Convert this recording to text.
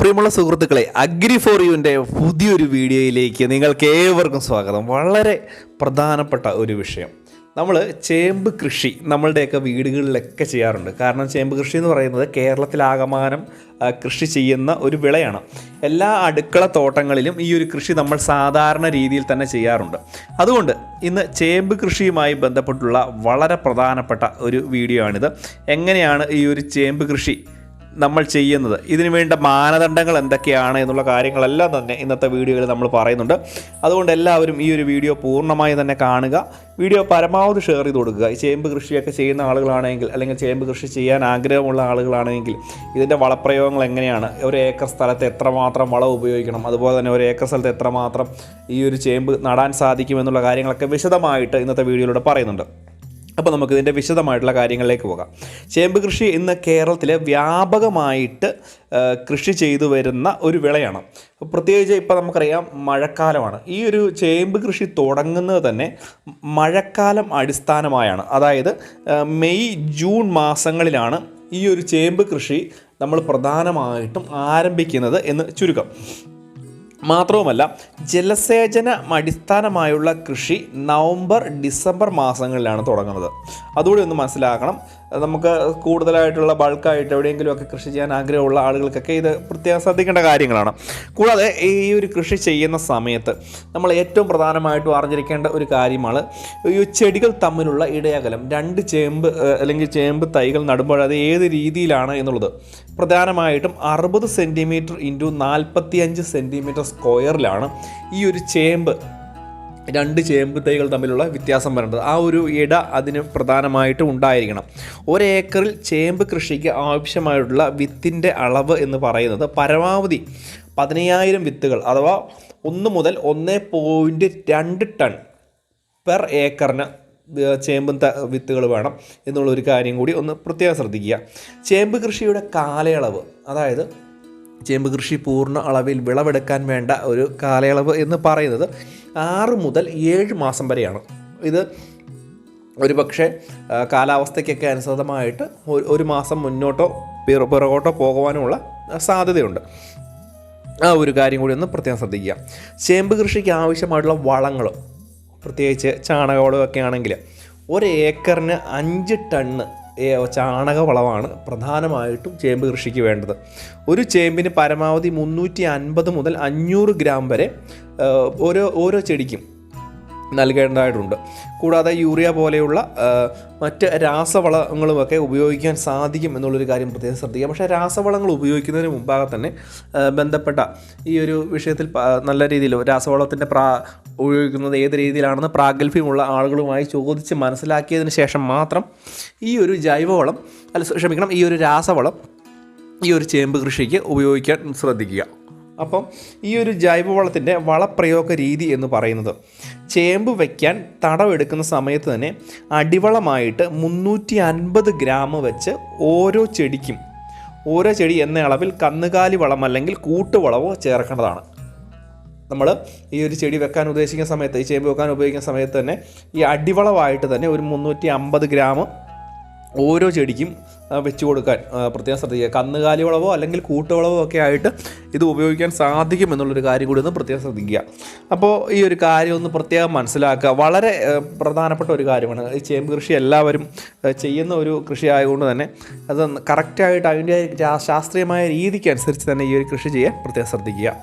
പ്രിയമുള്ള സുഹൃത്തുക്കളെ agri four യുവിന്റെ പുതിയൊരു വീഡിയോയിലേക്ക് നിങ്ങൾക്ക് ഏവർക്കും സ്വാഗതം. വളരെ പ്രധാനപ്പെട്ട ഒരു വിഷയം. നമ്മൾ ചേമ്പ് കൃഷി നമ്മളുടെയൊക്കെ വീടുകളിലൊക്കെ ചെയ്യാറുണ്ട്. കാരണം ചേമ്പ് കൃഷി എന്ന് പറയുന്നത് കേരളത്തിലാകമാനം കൃഷി ചെയ്യുന്ന ഒരു വിളയാണ്. എല്ലാ അടുക്കള തോട്ടങ്ങളിലും ഈ ഒരു കൃഷി നമ്മൾ സാധാരണ രീതിയിൽ തന്നെ ചെയ്യാറുണ്ട്. അതുകൊണ്ട് ഇന്ന് ചേമ്പ് കൃഷിയുമായി ബന്ധപ്പെട്ടുള്ള വളരെ പ്രധാനപ്പെട്ട ഒരു വീഡിയോ ആണിത് എങ്ങനെയാണ് ഈ ഒരു ചേമ്പ് കൃഷി നമ്മൾ ചെയ്യുന്നത്. ഇതിന് വേണ്ട മാനദണ്ഡങ്ങൾ എന്തൊക്കെയാണ് എന്നുള്ള കാര്യങ്ങളെല്ലാം തന്നെ ഇന്നത്തെ വീഡിയോയിൽ നമ്മൾ പറയുന്നുണ്ട്. അതുകൊണ്ട് എല്ലാവരും ഈ ഒരു വീഡിയോ പൂർണമായി തന്നെ കാണുക. വീഡിയോ പരമാവധി ഷെയർ ചെയ്ത് കൊടുക്കുക. ഈ ചേമ്പ് കൃഷിയൊക്കെ ചെയ്യുന്ന ആളുകളാണെങ്കിൽ അല്ലെങ്കിൽ ചേമ്പ് കൃഷി ചെയ്യാൻ ആഗ്രഹമുള്ള ആളുകളാണെങ്കിൽ ഇതിന്റെ വളപ്രയോഗങ്ങൾ എങ്ങനെയാണ്? ഒരു ഏക്കർ സ്ഥലത്ത് എത്രമാത്രം വളം ഉപയോഗിക്കണം? അതുപോലെ തന്നെ ഒരു ഏക്കർ സ്ഥലത്ത് എത്രമാത്രം ഈ ഒരു ചേമ്പ് നടാൻ സാധിക്കുമെന്നുള്ള കാര്യങ്ങളൊക്കെ വിശദമായിട്ട് ഇന്നത്തെ വീഡിയോയിലൂടെ പറയുന്നുണ്ട്. അപ്പോൾ നമുക്ക് ഇതിന്റെ വിശദമായിട്ടുള്ള കാര്യങ്ങളിലേക്ക് പോകാം. ചേമ്പ് കൃഷി ഇന്ന് കേരളത്തിൽ വ്യാപകമായിട്ട് കൃഷി ചെയ്തു വരുന്ന ഒരു വിളയാണ്. പ്രത്യേകിച്ച് ഇപ്പോൾ നമുക്കറിയാം മഴക്കാലമാണ്. ഈ ഒരു ചേമ്പ് കൃഷി തുടങ്ങുന്നത് തന്നെ മഴക്കാലം അടിസ്ഥാനമായാണ്. അതായത് മെയ് ജൂൺ മാസങ്ങളിലാണ് ഈ ഒരു ചേമ്പ് കൃഷി നമ്മൾ പ്രധാനമായിട്ടും ആരംഭിക്കുന്നത് എന്ന് ചുരുക്കം. മാത്രവുമല്ല ജലസേചന അടിസ്ഥാനമായുള്ള കൃഷി നവംബർ ഡിസംബർ മാസങ്ങളിലാണ് തുടങ്ങുന്നത്. അതുകൂടി ഒന്ന് മനസ്സിലാക്കണം. നമുക്ക് കൂടുതലായിട്ടുള്ള ബൾക്കായിട്ട് എവിടെയെങ്കിലുമൊക്കെ കൃഷി ചെയ്യാൻ ആഗ്രഹമുള്ള ആളുകൾക്കൊക്കെ ഇത് പ്രത്യേകം ശ്രദ്ധിക്കേണ്ട കാര്യങ്ങളാണ്. കൂടാതെ ഈ ഒരു കൃഷി ചെയ്യുന്ന സമയത്ത് നമ്മൾ ഏറ്റവും പ്രധാനമായിട്ടും അറിഞ്ഞിരിക്കേണ്ട ഒരു കാര്യമാണ് ഈ ചെടികൾ തമ്മിലുള്ള ഇടയകലം രണ്ട് ചേമ്പ് അല്ലെങ്കിൽ ചേമ്പ് തൈകൾ നടുമ്പോൾ അത് ഏത് രീതിയിലാണ് എന്നുള്ളത്. പ്രധാനമായിട്ടും അറുപത് സെന്റിമീറ്റർ ഇന്റു നാൽപ്പത്തി അഞ്ച് സെന്റിമീറ്റർ സ്ക്വയറിലാണ് ഈ ഒരു ചേമ്പ് രണ്ട് ചേമ്പ് തൈകൾ തമ്മിലുള്ള വ്യത്യാസം വരേണ്ടത്. ആ ഒരു ഇട അതിന് പ്രധാനമായിട്ട് ഉണ്ടായിരിക്കണം. ഒരേക്കറിൽ ചേമ്പ് കൃഷിക്ക് ആവശ്യമായിട്ടുള്ള വിത്തിന്റെ അളവ് എന്ന് പറയുന്നത് പരമാവധി പതിനയ്യായിരം വിത്തുകൾ അഥവാ ഒന്ന് മുതൽ ഒന്ന് പോയിന്റ് രണ്ട് ടൺ പെർ ഏക്കറിന് ചേമ്പ് വിത്തുകൾ വേണം എന്നുള്ളൊരു കാര്യം കൂടി ഒന്ന് പ്രത്യേകം ശ്രദ്ധിക്കുക. ചേമ്പ് കൃഷിയുടെ കാലയളവ് അതായത് ചേമ്പ് കൃഷി പൂർണ അളവിൽ വിളവെടുക്കാൻ വേണ്ട ഒരു കാലയളവ് എന്ന് പറയുന്നത് ആറ് മുതൽ ഏഴ് മാസം വരെയാണ്. ഇത് ഒരു പക്ഷേ കാലാവസ്ഥയ്ക്കൊക്കെ അനുസൃതമായിട്ട് ഒരു- മാസം മുന്നോട്ടോ പിറകോട്ടോ പോകുവാനുമുള്ള സാധ്യതയുണ്ട്. ആ ഒരു കാര്യം കൂടി ഒന്ന് പ്രത്യേകം ശ്രദ്ധിക്കുക. ചേമ്പ് കൃഷിക്ക് ആവശ്യമായിട്ടുള്ള വളങ്ങൾ പ്രത്യേകിച്ച് ചാണകവളമൊക്കെ ആണെങ്കിൽ ഒരു ഏക്കറിന് അഞ്ച് ടണ്ണ് ഏ- ചാണകവളമാണ് പ്രധാനമായിട്ടും ചേമ്പ് കൃഷിക്ക് വേണ്ടത്. ഒരു ചേമ്പിന് പരമാവധി മുന്നൂറ്റി അൻപത് മുതൽ അഞ്ഞൂറ് ഗ്രാം വരെ ഓരോ ഓരോ ചെടിക്കും നൽകേണ്ടതായിട്ടുണ്ട്. കൂടാതെ യൂറിയ പോലെയുള്ള മറ്റ് രാസവളങ്ങളുമൊക്കെ ഉപയോഗിക്കാൻ സാധിക്കും എന്നുള്ളൊരു കാര്യം പ്രത്യേകം ശ്രദ്ധിക്കുക. പക്ഷേ രാസവളങ്ങൾ ഉപയോഗിക്കുന്നതിന് മുമ്പാകെ തന്നെ ബന്ധപ്പെട്ട ഈ ഒരു വിഷയത്തിൽ നല്ല രീതിയിൽ രാസവളത്തിന്റെ പ്രാ ഉപയോഗിക്കുന്നത് ഏത് രീതിയിലാണെന്ന് പ്രാഗൽഭ്യമുള്ള ആളുകളുമായി ചോദിച്ച് മനസ്സിലാക്കിയതിന് ശേഷം മാത്രം ഈ ഒരു ജൈവവളം അല്ല ക്ഷമിക്കണം ഈ ഒരു രാസവളം ഈ ഒരു ചേമ്പ് കൃഷിക്ക് ഉപയോഗിക്കാൻ ശ്രദ്ധിക്കുക. അപ്പം ഈ ഒരു ജൈവവളത്തിന്റെ വളപ്രയോഗ രീതി എന്ന് പറയുന്നത് ചേമ്പ് വയ്ക്കാൻ തടവെടുക്കുന്ന സമയത്ത് തന്നെ അടിവളമായിട്ട് മുന്നൂറ്റി അൻപത് ഗ്രാം വെച്ച് ഓരോ ചെടിക്കും ഓരോ ചെടി എന്ന അളവിൽ കന്നുകാലി വളം അല്ലെങ്കിൽ കൂട്ടുവളവോ ചേർക്കേണ്ടതാണ്. നമ്മൾ ഈ ഒരു ചെടി വെക്കാൻ ഉദ്ദേശിക്കുന്ന സമയത്ത് ഈ ചേമ്പ് വെക്കാൻ ഉപയോഗിക്കുന്ന സമയത്ത് തന്നെ ഈ അടിവളമായിട്ട് തന്നെ ഒരു മുന്നൂറ്റി അമ്പത് ഗ്രാം ഓരോ ചെടിക്കും വെച്ചു കൊടുക്കാൻ പ്രത്യേകം ശ്രദ്ധിക്കുക. കന്നുകാലി വളവോ അല്ലെങ്കിൽ കൂട്ടുവളവോ ഒക്കെ ആയിട്ട് ഇത് ഉപയോഗിക്കാൻ സാധിക്കും എന്നുള്ളൊരു കാര്യം കൂടി ഒന്ന് പ്രത്യേകം ശ്രദ്ധിക്കുക. അപ്പോൾ ഈ ഒരു കാര്യം ഒന്ന് പ്രത്യേകം മനസ്സിലാക്കുക. വളരെ പ്രധാനപ്പെട്ട ഒരു കാര്യമാണ്. ഈ ചേമ്പ് കൃഷി എല്ലാവരും ചെയ്യുന്ന ഒരു കൃഷി ആയതുകൊണ്ട് തന്നെ അത് കറക്റ്റായിട്ട് അതിന്റെ ശാസ്ത്രീയമായ രീതിക്ക് അനുസരിച്ച് തന്നെ ഈ ഒരു കൃഷി ചെയ്യാൻ പ്രത്യേകം ശ്രദ്ധിക്കുക.